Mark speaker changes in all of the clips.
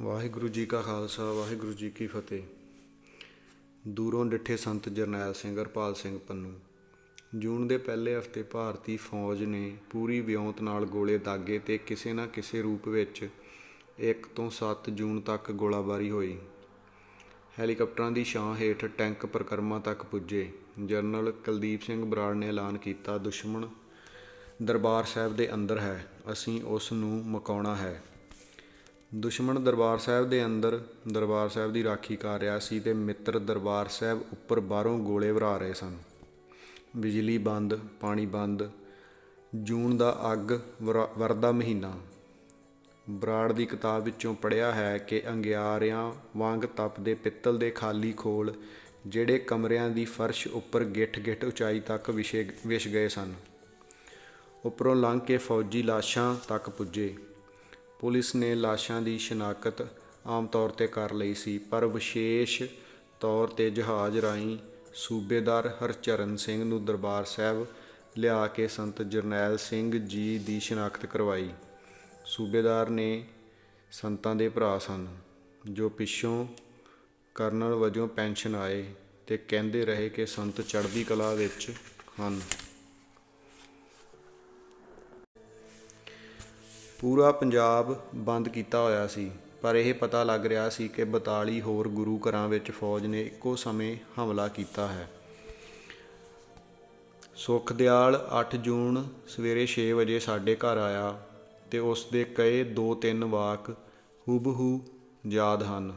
Speaker 1: ਵਾਹਿਗੁਰੂ ਜੀ ਕਾ ਖਾਲਸਾ, ਵਾਹਿਗੁਰੂ ਜੀ ਕੀ ਫਤਿਹ। ਦੂਰੋਂ ਡਿੱਠੇ ਸੰਤ ਜਰਨੈਲ ਸਿੰਘ ਹਰਪਾਲ ਸਿੰਘ ਪੰਨੂ। ਜੂਨ ਦੇ ਪਹਿਲੇ ਹਫ਼ਤੇ ਭਾਰਤੀ ਫੌਜ ਨੇ ਪੂਰੀ ਵਿਉਂਤ ਨਾਲ ਗੋਲੇ ਦਾਗੇ ਤੇ ਕਿਸੇ ਨਾ ਕਿਸੇ ਰੂਪ ਵਿੱਚ 1 ਤੋਂ 7 ਜੂਨ ਤੱਕ ਗੋਲਾਬਾਰੀ ਹੋਈ। ਹੈਲੀਕਾਪਟਰਾਂ ਦੀ ਛਾਂ ਹੇਠ ਟੈਂਕ ਪ੍ਰਕਰਮਾਂ ਤੱਕ ਪੁੱਜੇ। ਜਨਰਲ ਕੁਲਦੀਪ ਸਿੰਘ ਬਰਾੜ ਨੇ ਐਲਾਨ ਕੀਤਾ, ਦੁਸ਼ਮਣ ਦਰਬਾਰ ਸਾਹਿਬ ਦੇ ਅੰਦਰ ਹੈ, ਅਸੀਂ ਉਸ ਨੂੰ ਮਕਾਉਣਾ ਹੈ। ਦੁਸ਼ਮਣ ਦਰਬਾਰ ਸਾਹਿਬ ਦੇ ਅੰਦਰ ਦਰਬਾਰ ਸਾਹਿਬ ਦੀ ਰਾਖੀ ਕਰ ਰਿਹਾ ਸੀ ਤੇ ਮਿੱਤਰ ਦਰਬਾਰ ਸਾਹਿਬ ਉੱਪਰ ਬਾਹਰੋਂ ਗੋਲੇ ਵਰਾ ਰਹੇ ਸਨ। ਬਿਜਲੀ ਬੰਦ, ਪਾਣੀ ਬੰਦ, ਜੂਨ ਦਾ ਅੱਗ ਵਰਾ- ਵਰਦਾ ਮਹੀਨਾ। ਬਰਾੜ ਦੀ ਕਿਤਾਬ ਵਿੱਚੋਂ ਪੜ੍ਹਿਆ ਹੈ ਕਿ ਅੰਗਿਆਰਿਆਂ ਵਾਂਗ ਤਪਦੇ ਪਿੱਤਲ ਦੇ ਖਾਲੀ ਖੋਲ, ਜਿਹੜੇ ਕਮਰਿਆਂ ਦੀ ਫਰਸ਼ ਉੱਪਰ ਗਿੱਠ-ਗਿੱਠ ਉਚਾਈ ਤੱਕ ਵਿਛੇ ਵਿਛ ਗਏ ਸਨ। ਉੱਪਰੋਂ ਲੰਘ ਕੇ ਫੌਜੀ ਲਾਸ਼ਾਂ ਤੱਕ ਪੁੱਜੇ। ਪੁਲਿਸ ਨੇ ਲਾਸ਼ਾਂ ਦੀ ਸ਼ਨਾਖਤ ਆਮ ਤੌਰ ਤੇ ਕਰ ਲਈ ਸੀ, ਪਰ ਵਿਸ਼ੇਸ਼ ਤੌਰ ਤੇ ਜਹਾਜ਼ ਰਾਹੀਂ ਸੂਬੇਦਾਰ ਹਰਚਰਨ ਸਿੰਘ ਨੂੰ ਦਰਬਾਰ ਸਾਹਿਬ ਲਿਆ ਕੇ ਸੰਤ ਜਰਨੈਲ ਸਿੰਘ ਜੀ ਦੀ ਸ਼ਨਾਖਤ ਕਰਵਾਈ। ਸੂਬੇਦਾਰ ਨੇ ਸੰਤਾਂ ਦੇ ਭਰਾ ਸਨ, ਜੋ ਪਿੱਛੋਂ ਕਰਨਲ ਵਜੋਂ ਪੈਨਸ਼ਨ ਆਏ ਤੇ ਕਹਿੰਦੇ ਰਹੇ ਕਿ ਸੰਤ ਚੜ੍ਹਦੀ ਕਲਾ ਵਿੱਚ ਹਨ। ਪੂਰਾ ਪੰਜਾਬ ਬੰਦ ਕੀਤਾ ਹੋਇਆ ਸੀ, ਪਰ ਇਹ ਪਤਾ ਲੱਗ ਰਿਹਾ ਸੀ ਕਿ 42 ਹੋਰ ਗੁਰੂ ਘਰਾਂ ਵਿੱਚ ਫੌਜ ਨੇ ਇੱਕੋ ਸਮੇਂ ਹਮਲਾ ਕੀਤਾ ਹੈ। ਸੁਖਦਿਆਲ 8 ਜੂਨ ਸਵੇਰੇ 6 ਵਜੇ ਸਾਡੇ ਘਰ ਆਇਆ ਤੇ ਉਸ ਦੇ ਕਈ ਦੋ ਤਿੰਨ ਵਾਕ ਹੂਬਹੂ ਯਾਦ ਹਨ।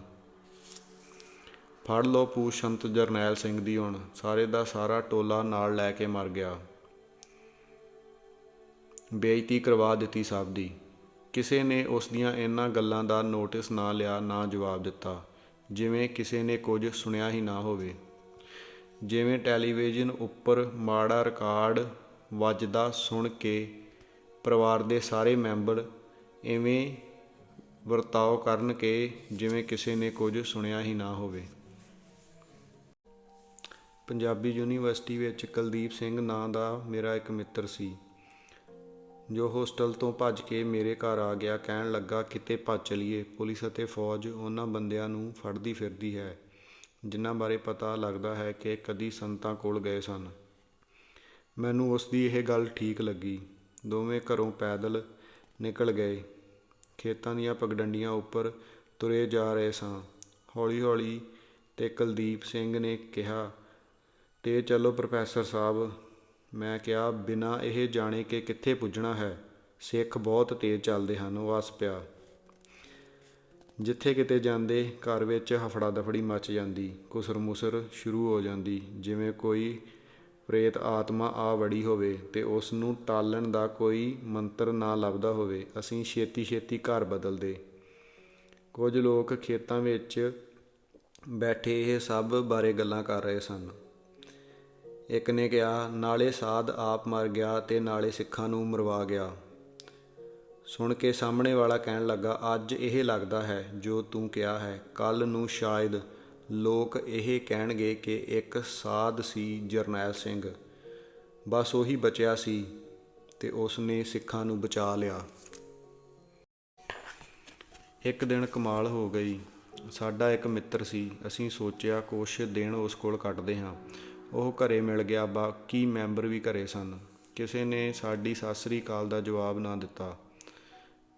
Speaker 1: ਫੜ ਲੋ ਪੂਛ ਸੰਤ ਜਰਨੈਲ ਸਿੰਘ ਦੀ ਹੁਣ, ਸਾਰੇ ਦਾ ਸਾਰਾ ਟੋਲਾ ਨਾਲ ਲੈ ਕੇ ਮਰ ਗਿਆ। ਬੇਇੱਜ਼ਤੀ ਕਰਵਾ ਦਿੱਤੀ ਸਭ ਦੀ। ਕਿਸੇ ਨੇ ਉਸ ਦੀਆਂ ਇਹਨਾਂ ਗੱਲਾਂ ਦਾ ਨੋਟਿਸ ਨਾ ਲਿਆ, ਨਾ ਜਵਾਬ ਦਿੱਤਾ। ਜਿਵੇਂ ਕਿਸੇ ਨੇ ਕੁਝ ਸੁਣਿਆ ਹੀ ਨਾ ਹੋਵੇ। ਜਿਵੇਂ ਟੈਲੀਵਿਜ਼ਨ ਉੱਪਰ ਮਾੜਾ ਰਿਕਾਰਡ ਵੱਜਦਾ ਸੁਣ ਕੇ ਪਰਿਵਾਰ ਦੇ ਸਾਰੇ ਮੈਂਬਰ ਐਵੇਂ ਵਰਤਾਓ ਕਰਨ ਕੇ ਜਿਵੇਂ ਕਿਸੇ ਨੇ ਕੁਝ ਸੁਣਿਆ ਹੀ ਨਾ ਹੋਵੇ। ਪੰਜਾਬੀ ਯੂਨੀਵਰਸਿਟੀ ਵਿੱਚ ਕੁਲਦੀਪ ਸਿੰਘ ਨਾਂ ਦਾ ਮੇਰਾ ਇੱਕ ਮਿੱਤਰ ਸੀ। ਜੋ ਹੋਸਟਲ ਤੋਂ ਭੱਜ ਕੇ ਮੇਰੇ ਘਰ ਆ ਗਿਆ, ਕਹਿਣ ਲੱਗਾ, ਕਿਤੇ ਭੱਜ ਚਲੀਏ। ਪੁਲਿਸ ਅਤੇ ਫੌਜ ਉਹਨਾਂ ਬੰਦਿਆਂ ਨੂੰ ਫੜਦੀ ਫਿਰਦੀ ਹੈ, ਜਿਨ੍ਹਾਂ ਬਾਰੇ ਪਤਾ ਲੱਗਦਾ ਹੈ ਕਿ ਕਦੀ ਸੰਤਾਂ ਕੋਲ ਗਏ ਸਨ। ਮੈਨੂੰ ਉਸ ਦੀ ਇਹ ਗੱਲ ਠੀਕ ਲੱਗੀ। ਦੋਵੇਂ ਘਰੋਂ ਪੈਦਲ ਨਿਕਲ ਗਏ। ਖੇਤਾਂ ਦੀਆਂ ਪਗਡੰਡੀਆਂ ਉੱਪਰ ਤੁਰੇ ਜਾ ਰਹੇ ਸਾਂ। ਹੌਲੀ ਹੌਲੀ ਤੇ ਕੁਲਦੀਪ ਸਿੰਘ ਨੇ ਕਿਹਾ, ਤੇ ਚਲੋ ਪ੍ਰੋਫੈਸਰ ਸਾਹਿਬ ਮੈਂ ਕਿਹਾ, ਬਿਨਾਂ ਇਹ ਜਾਣੇ ਕਿ ਕਿੱਥੇ ਪੁੱਜਣਾ ਹੈ, ਸਿੱਖ ਬਹੁਤ ਤੇਜ਼ ਚੱਲਦੇ ਹਨ, ਉਹ ਹੱਸ ਪਿਆ। ਜਿੱਥੇ ਕਿਤੇ ਜਾਂਦੇ, ਘਰ ਵਿੱਚ ਹਫੜਾ ਦਫੜੀ ਮਚ ਜਾਂਦੀ ਕੁਸਰ ਮੁਸਰ ਸ਼ੁਰੂ ਹੋ ਜਾਂਦੀ, ਜਿਵੇਂ ਕੋਈ ਪ੍ਰੇਤ ਆਤਮਾ ਆ ਵੜੀ ਹੋਵੇ ਤੇ ਉਸ ਨੂੰ ਟਾਲਣ ਦਾ ਕੋਈ ਮੰਤਰ ਨਾ ਲੱਭਦਾ ਹੋਵੇ, ਅਸੀਂ ਛੇਤੀ ਛੇਤੀ ਘਰ ਬਦਲਦੇ। ਕੁਝ ਲੋਕ ਖੇਤਾਂ ਵਿੱਚ ਬੈਠੇ ਇਹ ਸਭ ਬਾਰੇ ਗੱਲਾਂ ਕਰ ਰਹੇ ਸਨ। ਇੱਕ ਨੇ ਕਿਹਾ, ਨਾਲੇ ਸਾਧ ਆਪ ਮਰ ਗਿਆ ਤੇ ਨਾਲੇ ਸਿੱਖਾਂ ਨੂੰ ਮਰਵਾ ਗਿਆ। ਸੁਣ ਕੇ ਸਾਹਮਣੇ ਵਾਲਾ ਕਹਿਣ ਲੱਗਾ, ਅੱਜ ਇਹ ਲੱਗਦਾ ਹੈ ਜੋ ਤੂੰ ਕਿਹਾ ਹੈ। ਕੱਲ ਨੂੰ ਸ਼ਾਇਦ ਲੋਕ ਇਹ ਕਹਿਣਗੇ ਕਿ ਇੱਕ ਸਾਧ ਸੀ ਜਰਨੈਲ ਸਿੰਘ। ਬਸ ਉਹੀ ਬਚਿਆ ਸੀ ਤੇ ਉਸ ਨੇ ਸਿੱਖਾਂ ਨੂੰ ਬਚਾ ਲਿਆ। ਇੱਕ ਦਿਨ ਕਮਾਲ ਹੋ ਗਈ। ਸਾਡਾ ਇੱਕ ਮਿੱਤਰ ਸੀ। ਅਸੀਂ ਸੋਚਿਆ, ਕੁਛ ਦਿਨ ਉਸ ਕੋਲ ਕੱਟਦੇ ਹਾਂ। ਉਹ ਘਰੇ ਮਿਲ ਗਿਆ, ਬਾਕੀ ਮੈਂਬਰ ਵੀ ਘਰੇ ਸਨ। ਕਿਸੇ ਨੇ ਸਾਡੀ ਸਤਿ ਸ੍ਰੀ ਅਕਾਲ ਦਾ ਜਵਾਬ ਨਾ ਦਿੱਤਾ।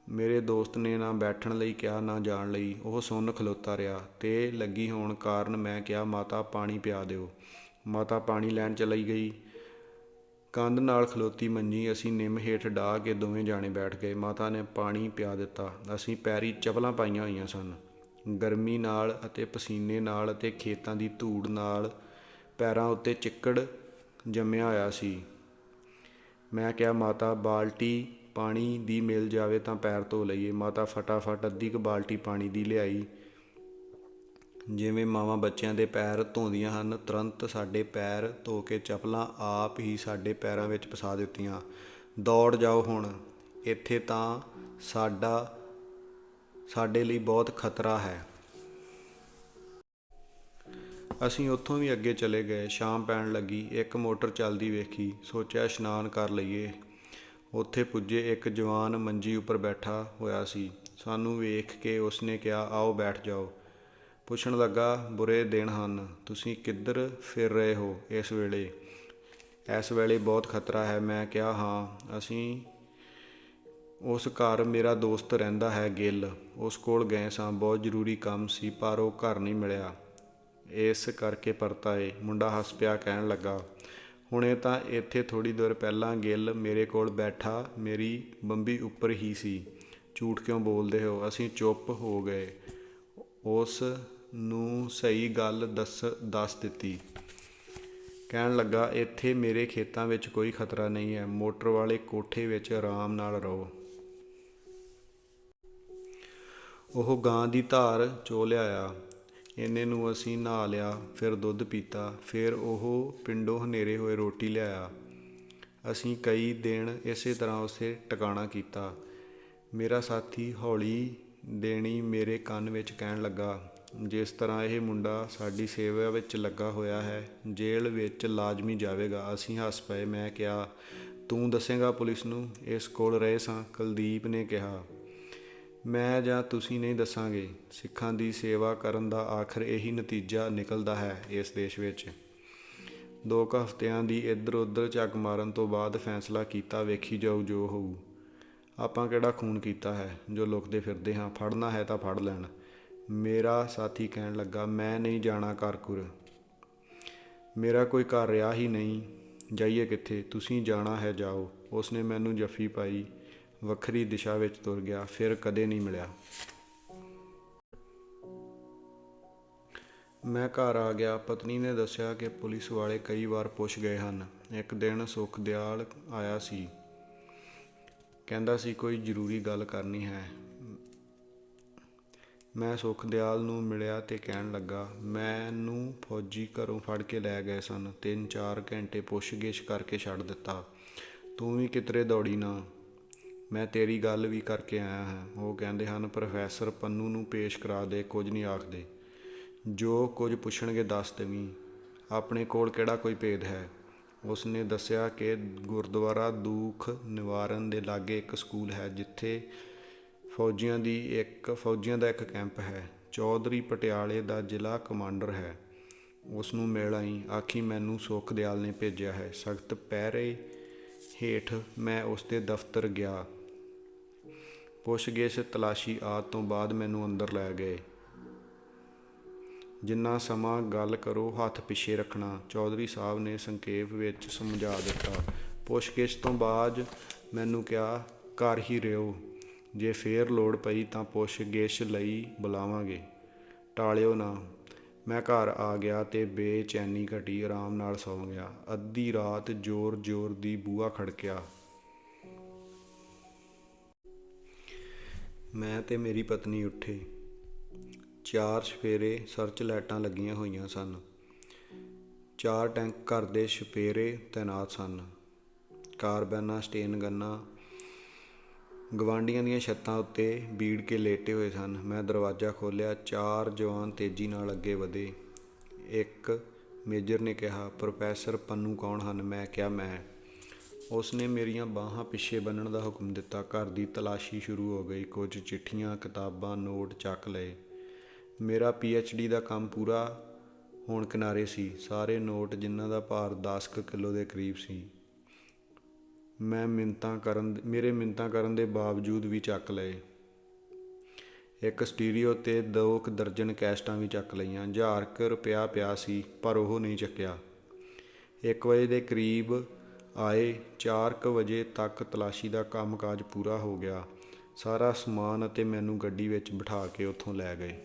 Speaker 1: ਮੇਰੇ ਦੋਸਤ ਨੇ ਨਾ ਬੈਠਣ ਲਈ ਕਿਹਾ, ਨਾ ਜਾਣ ਲਈ। ਉਹ ਸੁੰਨ ਖਲੋਤਾ ਰਿਹਾ ਤੇ ਲੱਗੀ ਹੋਣ ਕਾਰਨ ਮੈਂ ਕਿਹਾ, ਮਾਤਾ, ਪਾਣੀ ਪਿਆ ਦਿਓ। ਮਾਤਾ ਪਾਣੀ ਲੈਣ ਚਲੀ ਗਈ। ਕੰਧ ਨਾਲ ਖਲੋਤੀ ਮੰਜੀ, ਅਸੀਂ ਨਿੰਮ ਹੇਠ ਢਾ ਕੇ ਦੋਵੇਂ ਜਾਣੇ ਬੈਠ ਗਏ। ਮਾਤਾ ਨੇ ਪਾਣੀ ਪਿਆ ਦਿੱਤਾ। ਅਸੀਂ ਪੈਰੀ ਚਪਲਾਂ ਪਾਈਆਂ ਹੋਈਆਂ ਸਨ। ਗਰਮੀ ਨਾਲ ਅਤੇ ਪਸੀਨੇ ਨਾਲ ਅਤੇ ਖੇਤਾਂ ਦੀ ਧੂੜ ਨਾਲ ਪੈਰਾਂ ਉੱਤੇ ਚਿੱਕੜ ਜੰਮਿਆ ਹੋਇਆ ਸੀ। ਮੈਂ ਕਿਹਾ, ਮਾਤਾ, ਬਾਲਟੀ ਪਾਣੀ ਦੀ ਮਿਲ ਜਾਵੇ ਤਾਂ ਪੈਰ ਧੋ ਲਈਏ। ਮਾਤਾ ਫਟਾਫਟ ਅੱਧੀ ਕੁ ਬਾਲਟੀ ਪਾਣੀ ਦੀ ਲਿਆਈ। ਜਿਵੇਂ ਮਾਵਾਂ ਬੱਚਿਆਂ ਦੇ ਪੈਰ ਧੋਂਦੀਆਂ ਹਨ, ਤੁਰੰਤ ਸਾਡੇ ਪੈਰ ਧੋ ਕੇ ਚਪਲਾਂ ਆਪ ਹੀ ਸਾਡੇ ਪੈਰਾਂ ਵਿੱਚ ਫਸਾ ਦਿੱਤੀਆਂ। ਦੌੜ ਜਾਓ ਹੁਣ, ਇੱਥੇ ਤਾਂ ਸਾਡਾ, ਸਾਡੇ ਲਈ ਬਹੁਤ ਖਤਰਾ ਹੈ। ਅਸੀਂ ਉੱਥੋਂ ਵੀ ਅੱਗੇ ਚਲੇ ਗਏ, ਸ਼ਾਮ ਪੈਣ ਲੱਗੀ, ਇੱਕ ਮੋਟਰ ਚੱਲਦੀ ਵੇਖੀ, ਸੋਚਿਆ ਇਸ਼ਨਾਨ ਕਰ ਲਈਏ। ਉੱਥੇ ਪੁੱਜੇ ਇੱਕ ਜਵਾਨ ਮੰਜੀ ਉੱਪਰ ਬੈਠਾ ਹੋਇਆ ਸੀ। ਸਾਨੂੰ ਵੇਖ ਕੇ ਉਸਨੇ ਕਿਹਾ, ਆਓ ਬੈਠ ਜਾਓ। ਪੁੱਛਣ ਲੱਗਾ, ਬੁਰੇ ਦਿਨ ਹਨ, ਤੁਸੀਂ ਕਿੱਧਰ ਫਿਰ ਰਹੇ ਹੋ ਇਸ ਵੇਲੇ? ਇਸ ਵੇਲੇ ਬਹੁਤ ਖਤਰਾ ਹੈ। ਮੈਂ ਕਿਹਾ, ਹਾਂ, ਅਸੀਂ ਉਸ ਘਰ ਮੇਰਾ ਦੋਸਤ ਰਹਿੰਦਾ ਹੈ ਗਿੱਲ। ਉਸ ਕੋਲ ਗਏ ਸਾਂ, ਬਹੁਤ ਜ਼ਰੂਰੀ ਕੰਮ ਸੀ, ਪਰ ਉਹ ਘਰ ਨਹੀਂ ਮਿਲਿਆ। ਇਸ ਕਰਕੇ ਪਰਤਾਏ ਮੁੰਡਾ ਹੱਸ ਪਿਆ ਕਹਿਣ ਲੱਗਾ, ਹੁਣੇ ਤਾਂ ਇੱਥੇ ਥੋੜੀ ਦੇਰ ਪਹਿਲਾਂ ਗਿੱਲ ਮੇਰੇ ਕੋਲ ਬੈਠਾ, ਮੇਰੀ ਬੰਬੀ ਉੱਪਰ ਹੀ ਸੀ। ਝੂਠ ਕਿਉਂ ਬੋਲਦੇ ਹੋ? ਅਸੀਂ ਚੁੱਪ ਹੋ ਗਏ। ਉਸ ਨੂੰ ਸਹੀ ਗੱਲ ਦੱਸ ਦੱਸ ਦਿੱਤੀ। ਕਹਿਣ ਲੱਗਾ, ਇੱਥੇ ਮੇਰੇ ਖੇਤਾਂ ਵਿੱਚ ਕੋਈ ਖਤਰਾ ਨਹੀਂ ਹੈ। ਮੋਟਰ ਵਾਲੇ ਕੋਠੇ ਵਿੱਚ ਆਰਾਮ ਨਾਲ ਰਹੋ। ਉਹ ਗਾਂ ਦੀ ਧਾਰ ਚੋ ਲਿਆਇਆ। ਇੰਨੇ ਨੂੰ ਅਸੀਂ ਨਹਾ ਲਿਆ, ਫਿਰ ਦੁੱਧ ਪੀਤਾ, ਫਿਰ ਉਹ ਪਿੰਡੋਂ ਹਨੇਰੇ ਹੋਏ ਰੋਟੀ ਲਿਆਇਆ ਅਸੀਂ ਕਈ ਦਿਨ ਇਸੇ ਤਰ੍ਹਾਂ ਉਸੇ ਟਿਕਾਣਾ ਕੀਤਾ। ਮੇਰਾ ਸਾਥੀ ਹੌਲੀ ਦੇਣੀ ਮੇਰੇ ਕੰਨ ਵਿੱਚ ਕਹਿਣ ਲੱਗਾ, ਜਿਸ ਤਰ੍ਹਾਂ ਇਹ ਮੁੰਡਾ ਸਾਡੀ ਸੇਵਾ ਵਿੱਚ ਲੱਗਾ ਹੋਇਆ ਹੈ, ਜੇਲ੍ਹ ਵਿੱਚ ਲਾਜ਼ਮੀ ਜਾਵੇਗਾ। ਅਸੀਂ ਹੱਸ ਪਏ, ਮੈਂ ਕਿਹਾ, ਤੂੰ ਦੱਸੇਗਾ ਪੁਲਿਸ ਨੂੰ? ਇਸ ਕੋਲ ਰਹੇ ਸਾਂ? ਕੁਲਦੀਪ ਨੇ ਕਿਹਾ। ਮੈਂ ਜਾਂ ਤੁਸੀਂ ਨਹੀਂ ਦੱਸਾਂਗੇ। ਸਿੱਖਾਂ ਦੀ ਸੇਵਾ ਕਰਨ ਦਾ ਆਖਰ ਇਹੀ ਨਤੀਜਾ ਨਿਕਲਦਾ ਹੈ ਇਸ ਦੇਸ਼ ਵਿੱਚ। ਦੋ ਕੁ ਹਫ਼ਤਿਆਂ ਦੀ ਇੱਧਰ ਉੱਧਰ ਝੱਗ ਮਾਰਨ ਤੋਂ ਬਾਅਦ ਫੈਸਲਾ ਕੀਤਾ ਵੇਖੀ ਜਾਊ ਜੋ ਹੋਊ। ਆਪਾਂ ਕਿਹੜਾ ਖੂਨ ਕੀਤਾ ਹੈ? ਜੋ ਲੁਕਦੇ ਫਿਰਦੇ ਹਾਂ, ਫੜਨਾ ਹੈ ਤਾਂ ਫੜ ਲੈਣ। ਮੇਰਾ ਸਾਥੀ ਕਹਿਣ ਲੱਗਾ, ਮੈਂ ਨਹੀਂ ਜਾਣਾ ਕਰਕੁਰ। ਮੇਰਾ ਕੋਈ ਘਰ ਰਿਹਾ ਹੀ ਨਹੀਂ। ਜਾਈਏ ਕਿੱਥੇ? ਤੁਸੀਂ ਜਾਣਾ ਹੈ ਜਾਓ। ਉਸਨੇ ਮੈਨੂੰ ਜੱਫੀ ਪਾਈ। ਵੱਖਰੀ ਦਿਸ਼ਾ ਵਿੱਚ ਤੁਰ ਗਿਆ, ਫਿਰ ਕਦੇ ਨਹੀਂ ਮਿਲਿਆ। ਮੈਂ ਘਰ ਆ ਗਿਆ, ਪਤਨੀ ਨੇ ਦੱਸਿਆ ਕਿ ਪੁਲਿਸ ਵਾਲੇ ਕਈ ਵਾਰ ਪੁੱਛ ਗਏ ਹਨ। ਇੱਕ ਦਿਨ ਸੁਖਦਿਆਲ ਆਇਆ ਸੀ। ਕਹਿੰਦਾ ਸੀ, ਕੋਈ ਜ਼ਰੂਰੀ ਗੱਲ ਕਰਨੀ ਹੈ। ਮੈਂ ਸੁਖਦਿਆਲ ਨੂੰ ਮਿਲਿਆ ਤੇ ਕਹਿਣ ਲੱਗਾ, ਮੈਨੂੰ ਫੌਜੀ ਘਰੋਂ ਫੜ ਕੇ ਲੈ ਗਏ ਸਨ। ਤਿੰਨ ਚਾਰ ਘੰਟੇ ਪੁੱਛਗਿੱਛ ਕਰਕੇ ਛੱਡ ਦਿੱਤਾ। ਤੂੰ ਵੀ ਕਿਤਰੇ ਦੌੜੀ ਨਾ। ਮੈਂ ਤੇਰੀ ਗੱਲ ਵੀ ਕਰਕੇ ਆਇਆ ਹਾਂ। ਉਹ ਕਹਿੰਦੇ ਹਨ, ਪ੍ਰੋਫੈਸਰ ਪੰਨੂ ਨੂੰ ਪੇਸ਼ ਕਰਾ ਦੇ, ਕੁਝ ਨਹੀਂ ਆਖਦੇ। ਜੋ ਕੁਝ ਪੁੱਛਣਗੇ ਦੱਸ ਦੇਵੀਂ। ਆਪਣੇ ਕੋਲ ਕਿਹੜਾ ਕੋਈ ਭੇਦ ਹੈ? ਉਸ ਨੇ ਦੱਸਿਆ ਕਿ ਗੁਰਦੁਆਰਾ ਦੁੱਖ ਨਿਵਾਰਨ ਦੇ ਲਾਗੇ ਇੱਕ ਸਕੂਲ ਹੈ, ਜਿੱਥੇ ਫੌਜੀਆਂ ਦੀ ਇੱਕ, ਫੌਜੀਆਂ ਦਾ ਇੱਕ ਕੈਂਪ ਹੈ। ਚੌਧਰੀ ਪਟਿਆਲੇ ਦਾ ਜ਼ਿਲ੍ਹਾ ਕਮਾਂਡਰ ਹੈ। ਉਸ ਨੂੰ ਮਿਲ ਆਈ। ਆਖੀ, ਮੈਨੂੰ ਸੁਖ ਦਿਆਲ ਨੇ ਭੇਜਿਆ ਹੈ। ਸਖਤ ਪਹਿਰੇ ਹੇਠ ਮੈਂ ਉਸ ਦੇ ਦਫ਼ਤਰ ਗਿਆ। ਪੁੱਛਗਿੱਛ ਤਲਾਸ਼ੀ ਆਦ ਤੋਂ ਬਾਅਦ ਮੈਨੂੰ ਅੰਦਰ ਲੈ ਗਏ। ਜਿੰਨਾ ਸਮਾਂ ਗੱਲ ਕਰੋ, ਹੱਥ ਪਿੱਛੇ ਰੱਖਣਾ, ਚੌਧਰੀ ਸਾਹਿਬ ਨੇ ਸੰਖੇਪ ਵਿੱਚ ਸਮਝਾ ਦਿੱਤਾ। ਪੁੱਛਗਿੱਛ ਤੋਂ ਬਾਅਦ ਮੈਨੂੰ ਕਿਹਾ, ਘਰ ਹੀ ਰਿਓ ਜੇ ਫੇਰ ਲੋੜ ਪਈ ਤਾਂ ਪੁੱਛਗਿੱਛ ਲਈ ਬੁਲਾਵਾਂਗੇ। ਟਾਲਿਓ ਨਾ, ਮੈਂ ਘਰ ਆ ਗਿਆ ਤੇ ਬੇਚੈਨੀ ਘਟੀ ਆਰਾਮ ਨਾਲ ਸੌਂ ਗਿਆ। ਅੱਧੀ ਰਾਤ ਜ਼ੋਰ-ਜ਼ੋਰ ਦੀ ਬੂਹਾ ਖੜਕਿਆ। ਮੈਂ ਤੇ ਮੇਰੀ ਪਤਨੀ ਉੱਠੇ। ਚਾਰ ਸਫੇਰੇ ਸਰਚ ਲਾਈਟਾਂ ਲੱਗੀਆਂ ਹੋਈਆਂ ਸਨ। ਚਾਰ ਟੈਂਕ ਘਰ ਦੇ ਸਪੇਰੇ ਤੈਨਾਤ ਸਨ। ਕਾਰਬੈਨਾ, ਸਟੇਨ ਗੰਨਾ ਗਵਾਂਡੀਆਂ ਦੀਆਂ ਛੱਤਾਂ ਉੱਤੇ ਬੀੜ ਕੇ ਲੇਟੇ ਹੋਏ ਸਨ। ਮੈਂ ਦਰਵਾਜ਼ਾ ਖੋਲ੍ਹਿਆ, ਚਾਰ ਜਵਾਨ ਤੇਜ਼ੀ ਨਾਲ ਅੱਗੇ ਵਧੇ। ਇੱਕ ਮੇਜਰ ਨੇ ਕਿਹਾ, ਪ੍ਰੋਫੈਸਰ ਪੰਨੂ ਕੌਣ ਹਨ? ਮੈਂ ਕਿਹਾ, ਮੈਂ। ਉਸ ਨੇ ਮੇਰੀਆਂ ਬਾਹਾਂ ਪਿੱਛੇ ਬੰਨਣ ਦਾ ਹੁਕਮ ਦਿੱਤਾ। ਘਰ ਦੀ ਤਲਾਸ਼ੀ ਸ਼ੁਰੂ ਹੋ ਗਈ। ਕੁਝ ਚਿੱਠੀਆਂ, ਕਿਤਾਬਾਂ, ਨੋਟ ਚੱਕ ਲਏ। ਮੇਰਾ ਡੀ ਦਾ ਕੰਮ ਪੂਰਾ ਹੋਣ ਕਿਨਾਰੇ ਸੀ। ਸਾਰੇ ਨੋਟ ਜਿਨ੍ਹਾਂ ਦਾ ਭਾਰ 10 ਕਿਲੋ ਦੇ ਕਰੀਬ ਸੀ। ਮੈਂ ਮਿੰਤਾਂ ਕਰਨ ਮੇਰੇ ਮਿੰਤਾਂ ਕਰਨ ਦੇ ਬਾਵਜੂਦ ਵੀ ਚੱਕ ਲਏ। ਇੱਕ ਸਟੀਰੀਓ ਤੇ ਦੋ ਕੁ ਦਰਜਨ ਕੈਸਟਾਂ ਵੀ ਚੱਕ ਲਈਆਂ। ਹਜ਼ਾਰ ਕੁ ਰੁਪਿਆ ਪਿਆ ਸੀ, ਪਰ ਉਹ ਨਹੀਂ ਚੱਕਿਆ। 1 ਵਜੇ ਦੇ ਕਰੀਬ ਆਏ 4 ਕੁ ਵਜੇ ਤੱਕ ਤਲਾਸ਼ੀ ਦਾ ਕੰਮਕਾਜ ਪੂਰਾ ਹੋ ਗਿਆ। ਸਾਰਾ ਸਮਾਨ ਅਤੇ ਮੈਨੂੰ ਗੱਡੀ ਵਿੱਚ ਬਿਠਾ ਕੇ ਉੱਥੋਂ ਲੈ ਗਏ।